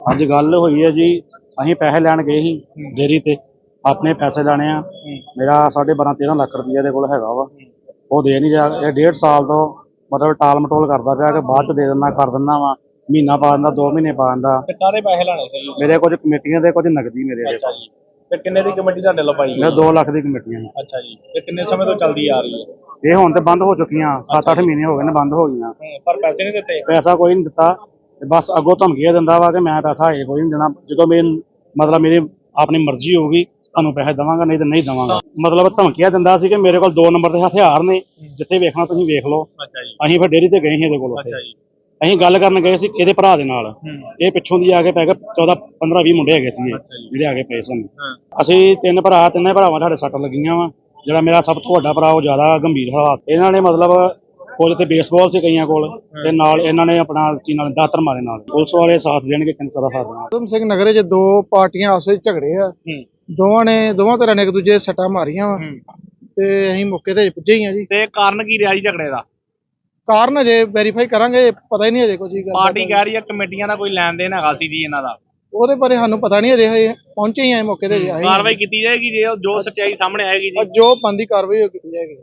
ਅੱਜ ਗੱਲ ਹੋਈ ਹੈ ਜੀ ਅਸੀਂ ਪੈਸੇ ਲੈਣ ਗਏ ਸੀ ਡੇਰੀ ਤੇ ਆਪਣੇ ਪੈਸੇ ਲੈਣੇ ਆ। ਮੇਰਾ 12.5 13 ਲੱਖ ਰੁਪਈਆ ਦੇ ਕੋਲ ਹੈਗਾ ਵਾ। ਉਹ ਦੇ ਨਹੀਂ ਰਿਹਾ। ਇਹ ਡੇਢ ਸਾਲ ਤੋਂ ਮਤਲਬ ਟਾਲ ਮਟੋਲ ਕਰਦਾ ਪਿਆ ਕਿ ਬਾਅਦ ਚ ਦੇ ਦਿੰਦਾ ਕਰ ਦਿੰਦਾ ਵਾ। ਮਹੀਨਾ ਪਾ ਦਿੰਦਾ 2 ਮਹੀਨੇ ਪਾ ਦਿੰਦਾ। ਤੇ ਕਾਰੇ ਪੈਸੇ ਲੈਣੇ ਸੀ ਮੇਰੇ ਕੁਝ ਕਮੇਟੀਆਂ ਦੇ ਕੁਝ ਨਗਦੀ ਮੇਰੇ ਦੇ ਜੀ। ਤੇ ਕਿੰਨੇ ਦੀ ਕਮੇਟੀ ਤੁਹਾਡੇ ਲੋ ਪਾਈ ਮੇਰੇ 2 ਲੱਖ ਦੀ ਕਮੇਟੀਆਂ ਨੇ। ਅੱਛਾ ਜੀ। ਤੇ ਕਿੰਨੇ ਸਮੇਂ ਤੋਂ ਚੱਲਦੀ ਆ ਰਹੀ ਹੈ? ਇਹ ਹੁਣ ਤੇ ਬੰਦ ਹੋ ਚੁੱਕੀਆਂ। 7-8 ਮਹੀਨੇ ਹੋ ਗਏ ਨੇ ਬੰਦ ਹੋ ਗਈਆਂ। ਪਰ ਪੈਸੇ ਨਹੀਂ ਦਿੱਤੇ? ਪੈਸਾ ਕੋਈ ਨਹੀਂ ਦਿੱਤਾ। ਤੇ ਬਸ ਅੱਗੋਂ ਧਮਕੀਆਂ ਦਿੰਦਾ ਵਾ ਕਿ ਮੈਂ ਪੈਸਾ ਇਹ ਕੋਈ ਨਹੀਂ ਦੇਣਾ। ਜਦੋਂ ਮੇਰੀ ਮਤਲਬ ਮੇਰੀ ਆਪਣੀ ਮਰਜ਼ੀ ਹੋਊਗੀ ਤੁਹਾਨੂੰ ਪੈਸੇ ਦਵਾਂਗਾ ਨਹੀਂ ਤੇ ਨਹੀਂ ਦਵਾਂਗਾ। ਮਤਲਬ ਧਮਕੀਆਂ ਦਿੰਦਾ ਸੀ ਕਿ ਮੇਰੇ ਕੋਲ ਦੋ ਨੰਬਰ ਦੇ ਹਥਿਆਰ ਨੇ ਜਿੱਥੇ ਵੇਖਣਾ ਤੁਸੀਂ ਵੇਖ ਲਓ। ਅਸੀਂ ਫਿਰ ਡੇਰੀ ਤੇ ਗਏ ਸੀ ਇਹਦੇ ਕੋਲ ਉੱਥੇ। ਅੱਛਾ ਜੀ। ਅਸੀਂ ਗੱਲ ਕਰਨ ਗਏ ਸੀ ਇਹਦੇ ਭਰਾ ਦੇ ਨਾਲ। ਇਹ ਪਿੱਛੋਂ ਦੀ ਆ ਕੇ ਪੈ ਗਏ 14 15 20 ਮੁੰਡੇ ਹੈਗੇ ਸੀ। ਜਿਹੜੇ ਆ ਕੇ ਪਏ ਸਨ। ਅਸੀਂ ਤਿੰਨ ਭਰਾ ਤਿੰਨੇ ਭਰਾਵਾਂ ਸਾਡੇ ਸੱਟ ਲੱਗੀਆਂ ਵਾ। ਜਿਹੜਾ ਮੇਰਾ ਸਭ ਤੋਂ ਵੱਡਾ ਭਰਾ ਉਹ ਜ਼ਿਆਦਾ ਗੰਭੀਰ ਹਾਲਾਤ। ਇਹਨਾਂ ਨੇ ਮਤਲਬ ਕੁਝ ਤੇ ਬੇਸਬਾਲ ਸੀ ਕਈਆਂ ਕੋਲ ਤੇ ਨਾਲ ਇਹਨਾਂ ਨੇ ਆਪਣਾ ਕੀ ਨਾਲ ਦਾਤਰ ਮਾਰੇ ਨਾਲ। ਪੁਲਿਸ ਵਾਲੇ ਸਾਥ ਦੇਣਗੇ ਕਿੰਨ ਸਾਰਾ ਸਾਥ ਦੇਣਾ ਉਧਮ ਸਿੰਘ ਨਗਰ 'ਚ ਦੋ ਪਾਰਟੀਆਂ ਆਪਸ ਵਿੱਚ ਝਗੜੇ ਆ। ਦੋਵਾਂ ਨੇ ਦੋਵਾਂ ਤਰ੍ਹਾਂ ਨੇ ਇੱਕ ਦੂਜੇ ਸੱਟਾਂ ਮਾਰੀਆਂ ਵਾ। ਤੇ ਅਸੀਂ ਮੌਕੇ ਤੇ ਪੁੱਜੇ ਹੀ ਆ ਜੀ। ਤੇ ਕਾਰਨ ਕੀ ਰਿਹਾ ਜੀ ਝਗੜੇ ਦਾ? ਕਾਰਨ ਅਜੇ ਵੈਰੀਫਾਈ ਕਰਾਂਗੇ ਪਤਾ ਹੀ ਨਹੀਂ ਅਜੇ ਹੀ ਗੱਲ ਪਾਰਟੀ ਕਹਿ ਰਹੀ ਹੈ ਕਮੇਟੀਆਂ ਦਾ ਕੋਈ ਲੈਣ ਦੇਣ ਹੈਗਾ ਸੀ ਜੀ ਇਹਨਾਂ ਦਾ। ਉਹਦੇ ਬਾਰੇ ਸਾਨੂੰ ਪਤਾ ਨਹੀਂ ਅਜੇ ਹਜੇ ਪਹੁੰਚੇ ਹੀ ਆ ਮੌਕੇ ਤੇ ਕਾਰਵਾਈ ਕੀਤੀ ਜਾਏਗੀ ਜੇ ਜੋ ਸੱਚਾਈ ਸਾਹਮਣੇ ਆਏਗੀ ਜੀ? ਜੋ ਬੰਦੀ ਕਾਰਵਾਈ ਉਹ ਕੀਤੀ ਜਾਏਗੀ।